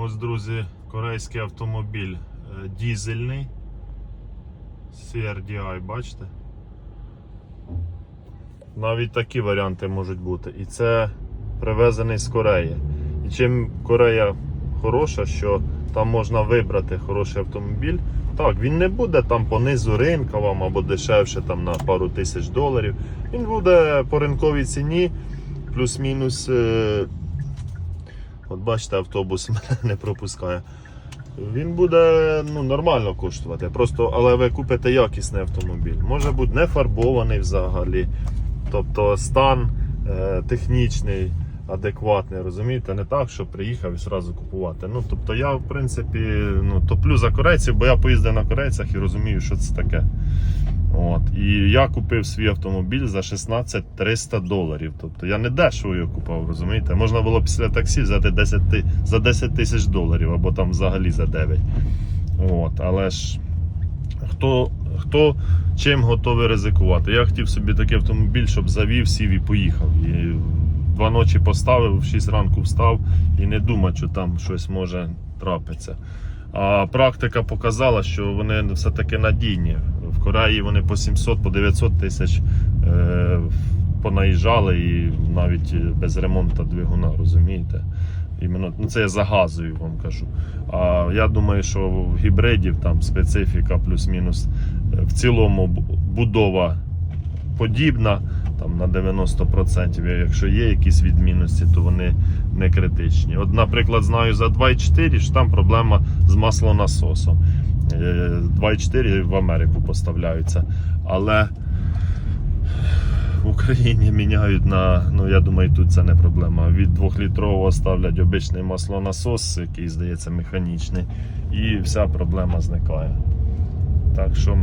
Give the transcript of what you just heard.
Ось, друзі, корейський автомобіль е, дізельний. CRDI, бачите? Навіть такі варіанти можуть бути. І це привезений з Кореї. І чим Корея хороша, що там можна вибрати хороший автомобіль. Так, він не буде там по низу ринка вам або дешевше там на пару тисяч доларів. Він буде по ринковій ціні, плюс-мінус. От бачите, автобус мене не пропускає. Він буде ну, нормально коштувати. Просто, але ви купите якісний автомобіль. Може бути не фарбований взагалі. Тобто стан е, технічний, адекватний, розумієте? Не так, що приїхав і одразу купувати. Ну, тобто я, в принципі, ну, топлю за корейців, бо я поїздив на корейцях і розумію, що це таке. І я купив свій автомобіль за 16 300 доларів. Тобто я не дешево його купав, розумієте? Можна було після таксі взяти 10, за 10 тисяч доларів або там взагалі за 9. От. Але ж хто, хто чим готовий ризикувати? Я хотів собі такий автомобіль, щоб завів, сів і поїхав. І два ночі поставив, в 6 ранку встав і не думав, що там щось може трапитися. А практика показала, що вони все-таки надійні. Кореї вони по 700, по 900 тисяч е, понаїжджали і навіть без ремонту двигуна, розумієте? Іменно, ну це я за газою вам кажу. А я думаю, що в гібридів там специфіка плюс-мінус е, в цілому будова подібна там на 90%. Якщо є якісь відмінності, то вони не критичні. От, наприклад, знаю за 2.4, що там проблема з маслонасосом. Е, 2.4 в Америку поставляються. Але в Україні міняють на, ну я думаю, тут це не проблема. Від 2-літрового ставлять обичний маслонасос, який здається механічний, і вся проблема зникає. Так що